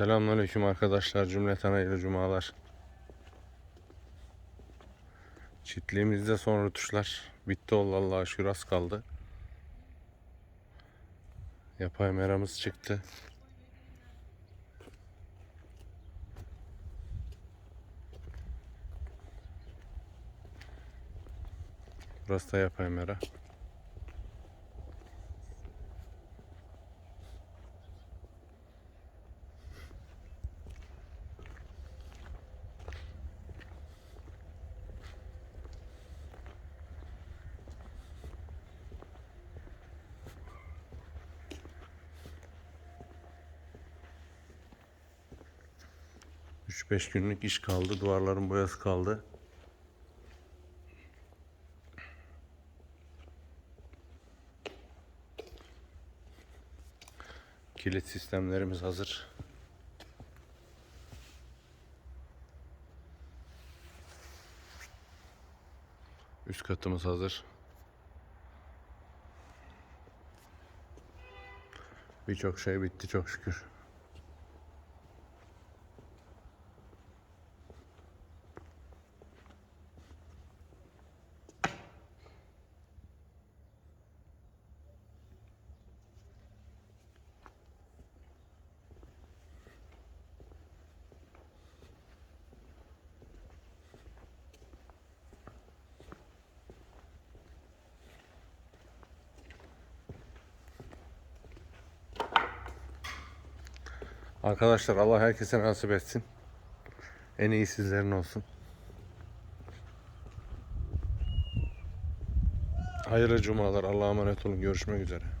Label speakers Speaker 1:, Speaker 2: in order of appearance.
Speaker 1: Selamünaleyküm arkadaşlar. Cümleten hayırlı cumalar. Çiftliğimizde son rütuşlar bitti oldu Allah'a şükür az kaldı. Yapay meramız çıktı. Burası da yapay mera. Üç beş günlük iş kaldı. Duvarların boyası kaldı. Kilit sistemlerimiz hazır. Üst katımız hazır. Birçok şey bitti çok şükür. Arkadaşlar Allah herkese nasip etsin. En iyi sizlerin olsun. Hayırlı cumalar. Allah'a emanet olun. Görüşmek üzere.